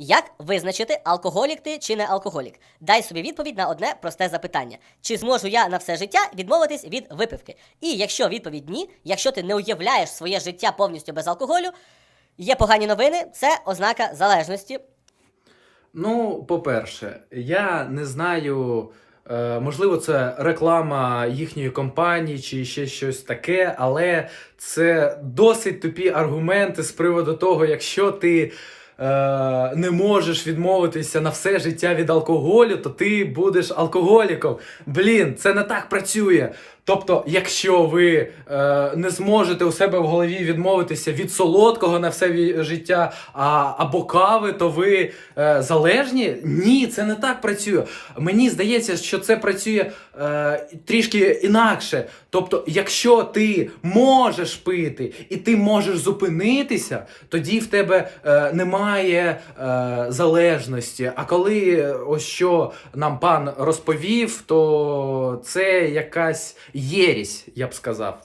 Як визначити, алкоголік ти чи не алкоголік? Дай собі відповідь на одне просте запитання: чи зможу я на все життя відмовитись від випивки? І якщо відповідь ні, якщо ти не уявляєш своє життя повністю без алкоголю, є погані новини, це ознака залежності. Ну, по-перше, я не знаю, е, можливо, це реклама їхньої компанії чи ще щось таке, але це досить тупі аргументи з приводу того, якщо ти. Е, Не можеш відмовитися на все життя від алкоголю, то ти будеш алкоголіком. Блін, це не так працює. Тобто, якщо ви е, не зможете у себе в голові відмовитися від солодкого на все життя а, або кави, то ви е, залежні? Ні, це не так працює. Мені здається, що це працює е, трішки інакше. Тобто, якщо ти можеш пити і ти можеш зупинитися, тоді в тебе е, немає е, залежності. А коли е, ось що нам пан розповів, то це якась єрість, я б сказав.